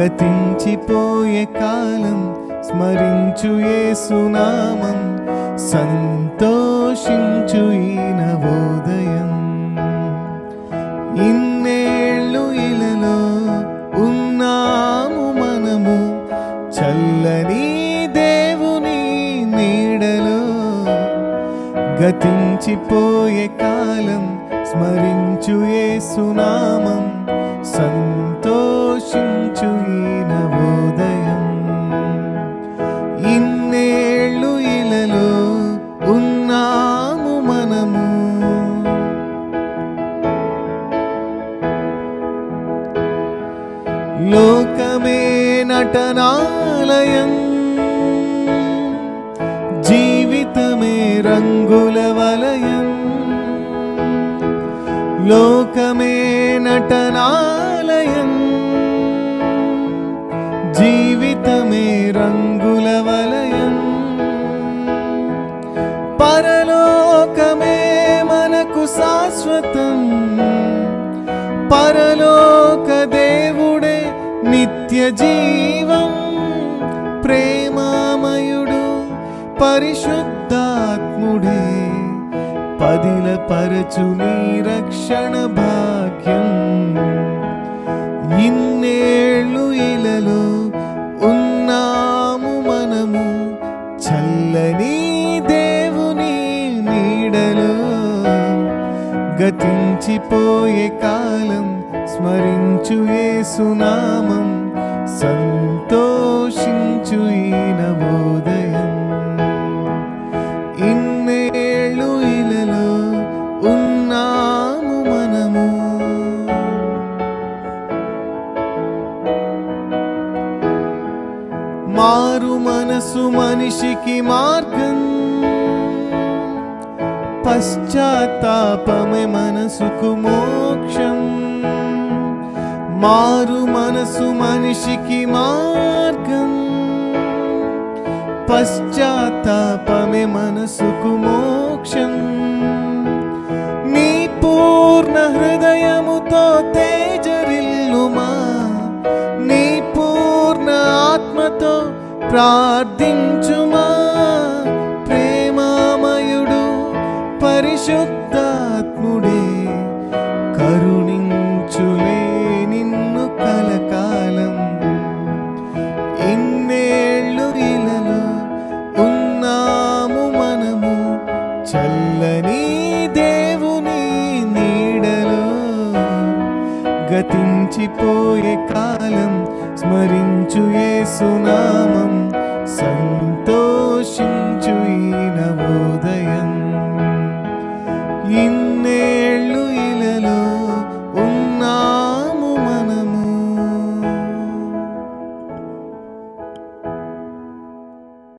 గతించిపోయే కాలం స్మరించు సునామం సంతోషించు ఈ నవోదయం ఇన్నేళ్ళు ఇలలో ఉన్నాము మనము చల్లని దేవుని నీడలో. గతించిపోయే కాలం స్మరించు సునామం సంతోషించు లోకమే నటనాలయం. జీవితమే రంగుల వలయం. లోకమే నటనాలయం. జీవితమే రంగుల వలయం. పరలోకమే మనకు శాశ్వతం. నిత్య జీవం ప్రేమామయుడు పరిశుద్ధాత్ముడే. పదిల పరచు నీ రక్షణ భాగ్యం. ఇన్నేళ్ళు ఇలలో ఉన్నాము మనము. చల్లని దేవుని నీడలో గతించిపోయే కాలం స్మరించు యేసునామం. సంతోషించు ఈ ఇన్నేళ్ళు ఇలలో ఉన్నాము మనము. మారు మనసు మనిషికి మార్గం. పశ్చాత్తాపమే మనసుకు మోక్షం. మారు మనసు మనిషికి మార్గం. పశ్చాత్తాపమే మనసుకు మోక్షం. నీ పూర్ణ హృదయముతో తేజరిల్లుమా నీ పూర్ణ ఆత్మతో ప్రార్థించుమా. ప్రేమామయుడు పరిశుద్ధాత్ముడు చల్లని దేవుని నీడలో గతించిపోయే కాలం స్మరించు సునామం సంతోషించు